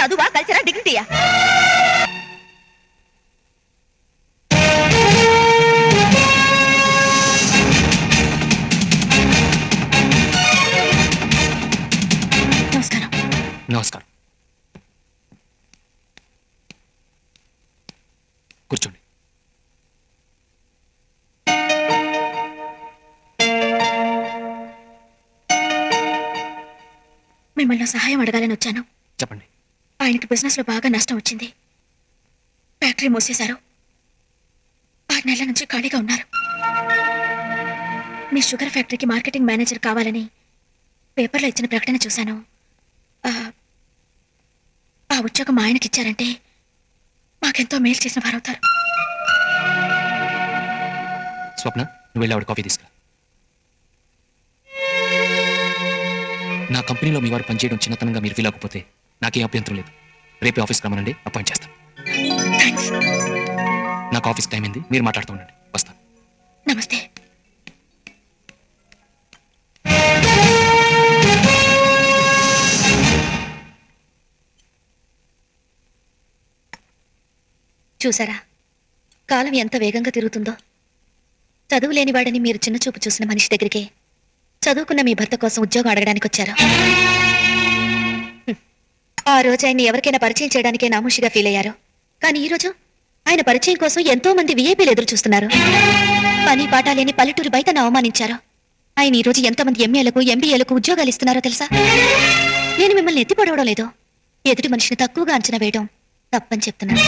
చదువా కల్చరా డిగ్నిటీయా నమస్కారం. నమస్కారం. కూర్చోండి. మిమ్మల్ని సహాయం అడగాలని వచ్చాను. చెప్పండి. ఆయనకి బిజినెస్లో బాగా నష్టం వచ్చింది. ఫ్యాక్టరీ మూసేశారు. ఆరు నెలల నుంచి ఖాళీగా ఉన్నారు. మీ షుగర్ ఫ్యాక్టరీకి మార్కెటింగ్ మేనేజర్ కావాలని పేపర్లో ఇచ్చిన ప్రకటన చూశాను. ఆ, ఆ ఉద్యోగం ఆయనకి ఇచ్చారంటే మాకెంతో మేలు చేసిన వారవుతారు స్వప్న నువ్వు వెళ్ళి ఆవిడ కాఫీ తీసుకురా. నా కంపెనీలో మీ వారు పనిచేయడం చిన్నతనంగా మీరు ఫీల్ అవ్వకపోతే నాకేం అభ్యంతరం లేదు. రేపే ఆఫీస్కి రమ్మనండి అపాయింట్ చేస్తాను. నాకు ఆఫీస్ టైం అయింది మీరు మాట్లాడుతూ ఉండండి వస్తాను. నమస్తే. చూసారా? కాలం ఎంత వేగంగా తిరుగుతుందో. చదువు లేనివాడని మీరు చిన్న చూపు చూసిన మనిషి దగ్గరికి చదువుకున్న మీ భర్త కోసం ఉద్యోగం అడగడానికి వచ్చారు. ఆ రోజు ఆయన్ని ఎవరికైనా పరిచయం చేయడానికే నామూషిగా ఫీల్ అయ్యారు. కానీ ఈ రోజు ఆయన పరిచయం కోసం ఎంతో మంది విఐపీలు ఎదురు చూస్తున్నారు పని పాట లేని పల్లెటూరు బయట అవమానించారు. ఆయన ఈ రోజు ఎంతమంది ఎంఏలకు ఎంబీఏలకు ఉద్యోగాలు ఇస్తున్నారో తెలుసా? నేను మిమ్మల్ని ఎత్తిపడవడం లేదు. ఎదుటి మనిషిని తక్కువగా అంచనా వేయడం తప్పని చెప్తున్నాను.